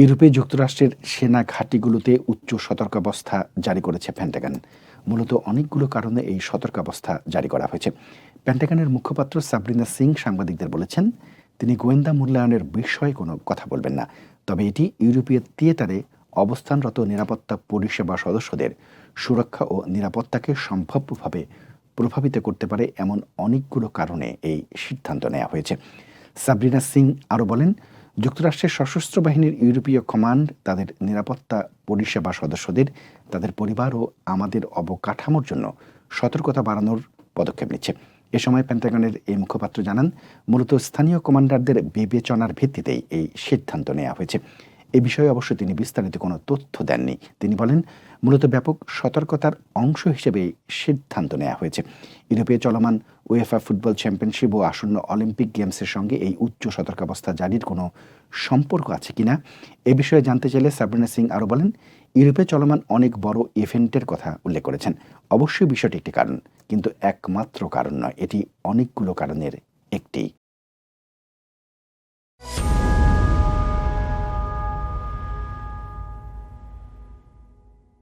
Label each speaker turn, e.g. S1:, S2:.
S1: ইউরোপে যুক্তরাষ্ট্রের সেনা ঘাঁটিগুলোতে উচ্চ সতর্কাবস্থা জারি করেছে পেন্টাগন মূলত অনেকগুলো কারণে এই সতর্কাবস্থা জারি করা হয়েছে। পেন্টাগনের মুখপাত্র সাবরিনা সিং সাংবাদিকদের বলেছেন, তিনি গোয়েন্দা মূল্যায়নের বিষয়ে কোনো কথা বলবেন না। তবে এটি ইউরোপীয় থিয়েটারে অবস্থানরত নিরাপত্তা পরিষেবা সদস্যদের সুরক্ষা ও নিরাপত্তাকে সম্ভাব্যভাবে প্রভাবিত করতে পারে এমন অনেকগুলো কারণে এই সিদ্ধান্ত নেওয়া হয়েছে। সাবরিনা সিং আরও বলেন যুক্তরাষ্ট্রের সশস্ত্র বাহিনীর ইউরোপীয় কমান্ড, তাদের নিরাপত্তা পরিষেবা সদস্যদের, তাদের পরিবার ও আমাদের অবকাঠামোর জন্য সতর্কতা বাড়ানোর পদক্ষেপ নিচ্ছে। এ সময় পেন্টাগনের এই মুখপাত্র জানান, মূলত স্থানীয় কমান্ডারদের বিবেচনার ভিত্তিতেই এই সিদ্ধান্ত নেওয়া হয়েছে। এ বিষয়ে অবশ্য তিনি বিস্তারিত কোনো তথ্য দেননি। তিনি বলেন, মূলত ব্যাপক সতর্কতার অংশ হিসেবে সিদ্ধান্ত নেওয়া হয়েছে। ইউরোপীয় চলমান ওয়েফা ফুটবল চ্যাম্পিয়নশিপ ও আসন্ন অলিম্পিক গেমসের সঙ্গে এই উচ্চ সতর্কাবস্থা জারির কোনো সম্পর্ক আছে কিনা, এ বিষয়ে জানতে চাইলে সাবরিনা সিং আরও বলেন, ইউরোপে চলমান অনেক বড় ইভেন্টের কথা উল্লেখ করেছেন। অবশ্যই বিষয়টি একটি কারণ, কিন্তু একমাত্র কারণ নয়, এটি অনেকগুলো কারণের একটি।